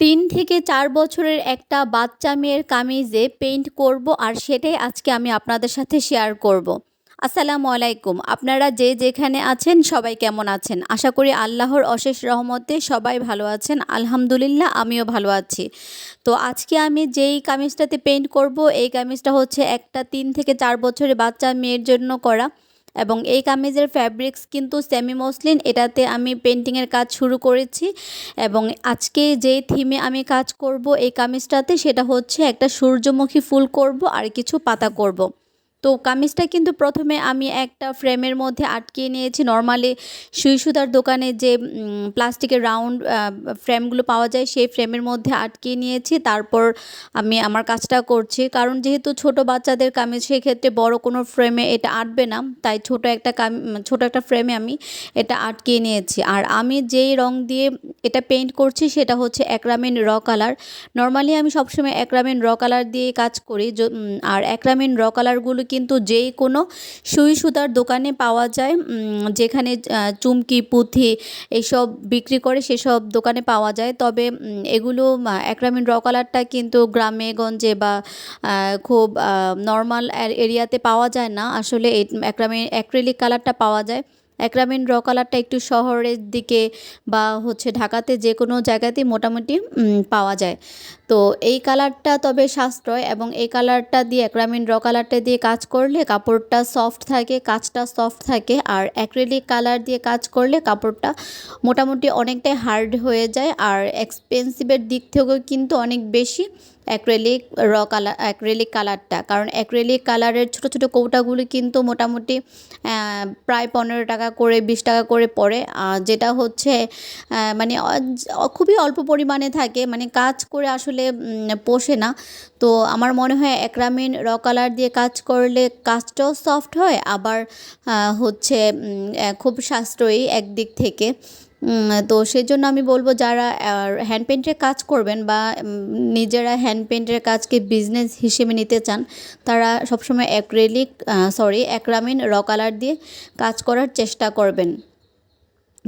তিন থেকে চার বছরের একটা বাচ্চা মেয়ের কামিজে পেইন্ট করব আর সেটাই আজকে আমি আপনাদের সাথে শেয়ার করব। আসসালামু আলাইকুম। আপনারা যে যেখানে আছেন সবাই কেমন আছেন? আশা করি আল্লাহর অশেষ রহমতে সবাই ভালো আছেন। আলহামদুলিল্লাহ, আমিও ভালো আছি। তো আজকে আমি যেই কামিজটাতে পেইন্ট করব, এই কামিজটা হচ্ছে একটা তিন থেকে চার বছরের বাচ্চা মেয়ের জন্য করা। এবং এই কামিজের ফ্যাব্রিক্স কিন্তু সেমি মসলিন এটাতে আমি পেন্টিংয়ের কাজ শুরু করেছি এবং আজকে যেই থিমে আমি কাজ করব এই কামিজটাতে সেটা হচ্ছে একটা সূর্যমুখী ফুল করব আর কিছু পাতা করব। তো কামিজটা কিন্তু প্রথমে আমি একটা ফ্রেমের মধ্যে আটকিয়ে নিয়েছি। নর্মালি সুই সুতার দোকানে যে প্লাস্টিকের রাউন্ড ফ্রেমগুলো পাওয়া যায়, সেই ফ্রেমের মধ্যে আটকিয়ে নিয়েছি। তারপর আমি আমার কাজটা করছি। কারণ যেহেতু ছোট বাচ্চাদের কামিজ, সেক্ষেত্রে বড় কোনো ফ্রেমে এটা আটবে না। তাই ছোট একটা কাম, ছোট একটা ফ্রেমে আমি এটা আটকিয়ে নিয়েছি। আর আমি যেই রং দিয়ে এটা পেইন্ট করছি, সেটা হচ্ছে একরামিন র কালার নর্মালি আমি সবসময় একরামিন র কালার দিয়ে কাজ করি। আর একরামিন র কালারগুলো কিন্তু যেই কোনো সুই সুতার দোকানে পাওয়া যায় যেখানে চুমকি, পুঁথি এইসব বিক্রি করে সেসব দোকানে পাওয়া যায়। তবে এগুলো একরামিন র কালারটা কিন্তু গ্রামে গঞ্জে বা খুব নর্মাল এরিয়াতে পাওয়া যায় না। আসলে একরামিন অ্যাক্রিলিক কালারটা পাওয়া যায়। একরামিন র কালারটা একটু শহরের দিকে বা হচ্ছে ঢাকাতে যে কোনো জায়গাতেই মোটামুটি পাওয়া যায়। তো এই কালারটা তবে সাশ্রয় এবং এই কালারটা দিয়ে একরামিন র কালারটা দিয়ে কাজ করলে কাপড়টা সফট থাকে, কাজটা সফট থাকে আর অ্যাক্রেলিক কালার দিয়ে কাজ করলে কাপড়টা মোটামুটি অনেকটাই হার্ড হয়ে যায় আর এক্সপেন্সিভের দিক থেকেও কিন্তু অনেক বেশি অ্যাক্রেলিক র কালার অ্যাক্রেলিক কালারটা কারণ অ্যাক্রেলিক কালারের ছোট ছোট কৌটাগুলি কিন্তু মোটামুটি প্রায় পনেরো টাকা করে, বিশ টাকা করে পড়ে। যেটা হচ্ছে মানে খুবই অল্প পরিমাণে থাকে। মানে কাজ করে আসলে পোষে না। তো আমার মনে হয় একরামিন র কালার দিয়ে কাজ করলে কাজটাও সফট হয়, আবার হচ্ছে খুব সাশ্রয়ী একদিক থেকে। তো সেজন্য আমি বলব যারা হ্যান্ড পেন্টের কাজ করবেন বা নিজেরা হ্যান্ড পেন্টের কাজকে বিজনেস হিসেবে নিতে চান, তারা সবসময় অ্যাক্রেলিক সরি অ্যাক্রামিন র কালার দিয়ে কাজ করার চেষ্টা করবেন।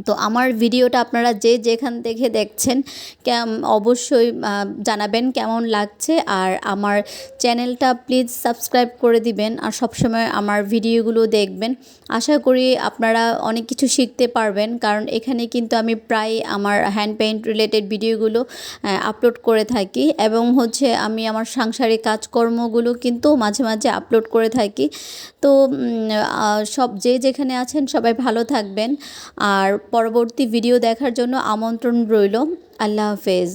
তো আমার ভিডিওটা আপনারা যে যেখান থেকে দেখছেন অবশ্যই জানাবেন কেমন লাগছে। আর আমার চ্যানেলটা প্লিজ সাবস্ক্রাইব করে দিবেন আর সবসময় আমার ভিডিওগুলো দেখবেন। আশা করি আপনারা অনেক কিছু শিখতে পারবেন, কারণ এখানে কিন্তু আমি প্রায় আমার হ্যান্ড পেইন্ট রিলেটেড ভিডিওগুলো আপলোড করে থাকি। এবং হচ্ছে আমি আমার সাংসারিক কাজকর্মগুলো কিন্তু মাঝে মাঝে আপলোড করে থাকি। তো সব যে যেখানে আছেন সবাই ভালো থাকবেন। আর পরবর্তী ভিডিও দেখার জন্য আমন্ত্রণ রইল। আল্লাহ হাফেজ।